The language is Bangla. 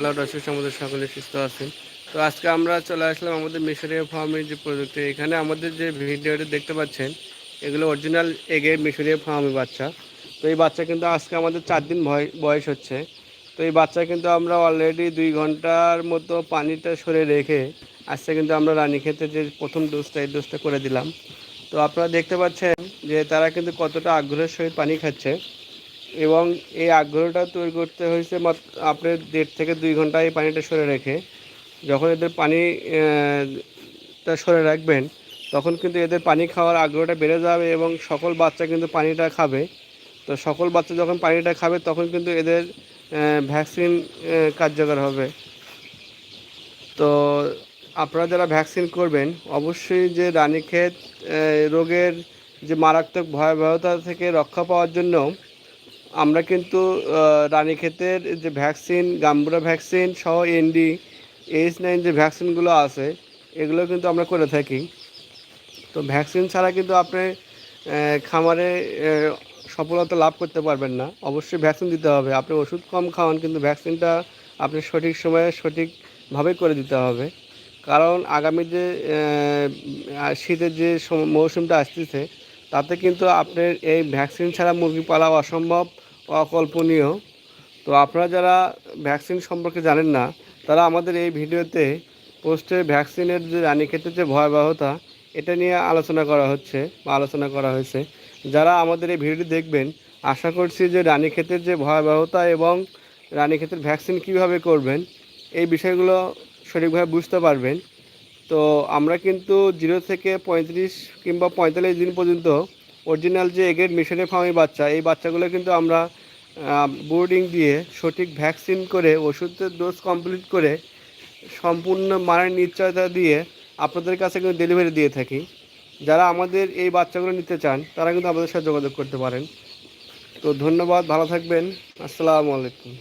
আল্লাহ আমাদের সকলে সুস্থ আছেন। তো আজকে আমরা চলে আসলাম আমাদের মিশরীয় ফার্মের যে প্রযুক্তি এখানে আমাদের যে ভিডিওটি দেখতে পাচ্ছেন, এগুলো অরিজিনাল এগে মিশরীয় ফার্মের বাচ্চা। তো এই বাচ্চা কিন্তু আজকে আমাদের চার দিন বয়স হচ্ছে। তো এই বাচ্চা কিন্তু আমরা অলরেডি দুই ঘণ্টার মতো পানিটা সরে রেখে আজকে কিন্তু আমরা রানী খেতে যে প্রথম ডোজটা এই ডোজটা করে দিলাম। তো আপনারা দেখতে পাচ্ছেন যে তারা কিন্তু কতটা আগ্রহের সহিত পানি খাচ্ছে। এবং এই আগ্রহটা তৈরি করতে হয়েছে আপনার দেড় থেকে দুই ঘণ্টা এই পানিটা সরে রেখে। যখন এদের পানি আহ, টা সরে রাখবেন তখন কিন্তু এদের পানি খাওয়ার আগ্রহটা বেড়ে যাবে এবং সকল বাচ্চা কিন্তু পানিটা খাবে। তো সকল বাচ্চা যখন পানিটা খাবে তখন কিন্তু এদের ভ্যাকসিন কার্যকর হবে। তো আপনারা যারা ভ্যাকসিন করবেন অবশ্যই যে রানীক্ষেত রোগের যে মারাত্মক ভয়াবহতা থেকে রক্ষা পাওয়ার জন্য আমরা কিন্তু রানীক্ষেতের যে ভ্যাকসিন, গাম্বুরা ভ্যাকসিন সহ এনডি এইচ নাইন যে ভ্যাকসিনগুলো আছে, এগুলো কিন্তু আমরা করে থাকি। তো ভ্যাকসিন ছাড়া কিন্তু আপনি খামারে সফলতা লাভ করতে পারবেন না। অবশ্যই ভ্যাকসিন দিতে হবে। আপনি ওষুধ কম খাওয়ান, কিন্তু ভ্যাকসিনটা আপনি সঠিক সময়ে সঠিকভাবে করে দিতে হবে। কারণ আগামী যে শীতের যে সম- মৌসুমটা আসতেছে, তাতে কিন্তু আপনার এই ভ্যাকসিন ছাড়া মুরগি পালা অসম্ভব। অকল্পনীয়। তো আপনারা যারা ভ্যাকসিন সম্পর্কে জানেন না, তারা আমাদের এই ভিডিওতে পোস্টে ভ্যাকসিনের যে রানীক্ষেতের যে ভয়াবহতা, এটা নিয়ে আলোচনা করা হচ্ছে বা আলোচনা করা হয়েছে। যারা আমাদের এই ভিডিওটি দেখবেন, আশা করছি যে রানীক্ষেতের যে ভয়াবহতা এবং রানীক্ষেতের ভ্যাকসিন কীভাবে করবেন, এই বিষয়গুলো সঠিকভাবে বুঝতে পারবেন। তো আমরা কিন্তু জিরো থেকে পঁয়ত্রিশ কিংবা পঁয়তাল্লিশ দিন পর্যন্ত অরিজিনাল যে এগের মিশনের ফার্মের বাচ্চা, এই বাচ্চাগুলো কিন্তু আমরা বোর্ডিং দিয়ে সঠিক ভ্যাকসিন করে, ওষুধের ডোজ কমপ্লিট করে, সম্পূর্ণ মানের নিশ্চয়তা দিয়ে আপনাদের কাছে কিন্তু ডেলিভারি দিয়ে থাকি। যারা আমাদের এই বাচ্চাগুলো নিতে চান, তারা কিন্তু আমাদের সাথে যোগাযোগ করতে পারেন। তো ধন্যবাদ, ভালো থাকবেন। আসসালামু আলাইকুম।